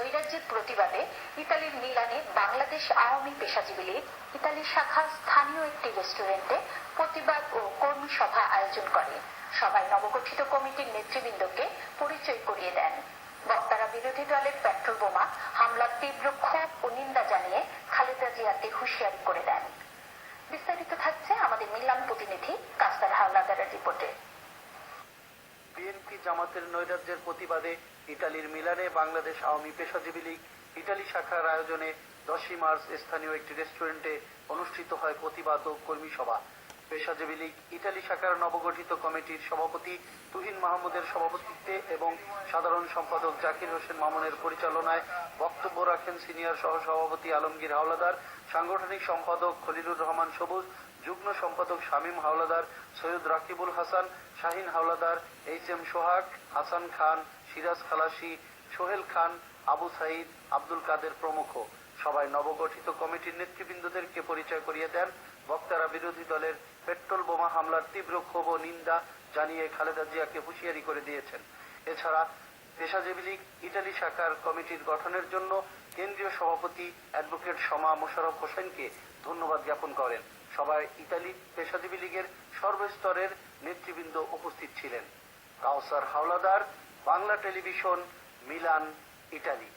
নৈরাজ্যের প্রতিবাদে ইতালির মিলানে বাংলাদেশ আওয়ামী পেশাজীবী লীগ ইতালির শাখা স্থানীয় একটি রেস্টুরেন্টে প্রতিবাদ ও কর্মী সভা আয়োজন করে। সভায় নবগঠিত কমিটির নেতৃবৃন্দকে পরিচয় করিয়ে দেন। বক্তারা বিরোধী দলের পেট্রোল বোমা হামলার তীব্র ক্ষোভ ও নিন্দা জানিয়ে খালেদা জিয়াকে হুঁশিয়ারি করে দেন। বিস্তারিত থাকছে আমাদের মিলান প্রতিনিধি জামাতের নৈরাজ্যের প্রতিবাদে ইতালির মিলানে বাংলাদেশ আওয়ামী পেশাজীবী লীগ ইতালি শাখার আয়োজনে দশই মার্চ স্থানীয় একটি রেস্টুরেন্টে অনুষ্ঠিত হয় প্রতিবাদ ও কর্মী সভা। পেশাজীবী লীগ ইতালি শাখার নবগঠিত কমিটির সভাপতি তুহিন মাহমুদের সভাপতিত্বে এবং সাধারণ সম্পাদক জাকির হোসেন মামুনের পরিচালনায় বক্তব্য রাখেন সিনিয়র সহ সভাপতি আলমগীর হাওলাদার, সাংগঠনিক সম্পাদক খলিলুর রহমান সবুজ, যুগ্ম সম্পাদক শামীম হাওলাদার, সৈয়দ রাকিবুল হাসান শাহিন হাওলাদার এইচ এম সোহাগ, হাসান খান, সিরাজ খালাসি, সোহেল খান, আবু সাইদ, আব্দুল কাদের প্রমুখ। সবাই নবগঠিত কমিটির নেতৃবৃন্দদেরকে পরিচয় করিয়ে দেন। বক্তারা বিরোধী দলের পেট্রোল বোমা হামলার তীব্র ক্ষোভ ও নিন্দা জানিয়ে খালেদা জিয়াকে হুঁশিয়ারি করে দিয়েছেন। এছাড়া পেশাজীবী লীগ ইটালি শাখার কমিটির গঠনের জন্য কেন্দ্রীয় সভাপতি অ্যাডভোকেট সমা মোশাররফ হোসেনকে ধন্যবাদ জ্ঞাপন করেন। সবাই ইতালি পেশাজীবী লীগের সর্বস্তরের নেতৃবৃন্দ উপস্থিত ছিলেন। Kawsar Howlader Bangla television Milan Italy.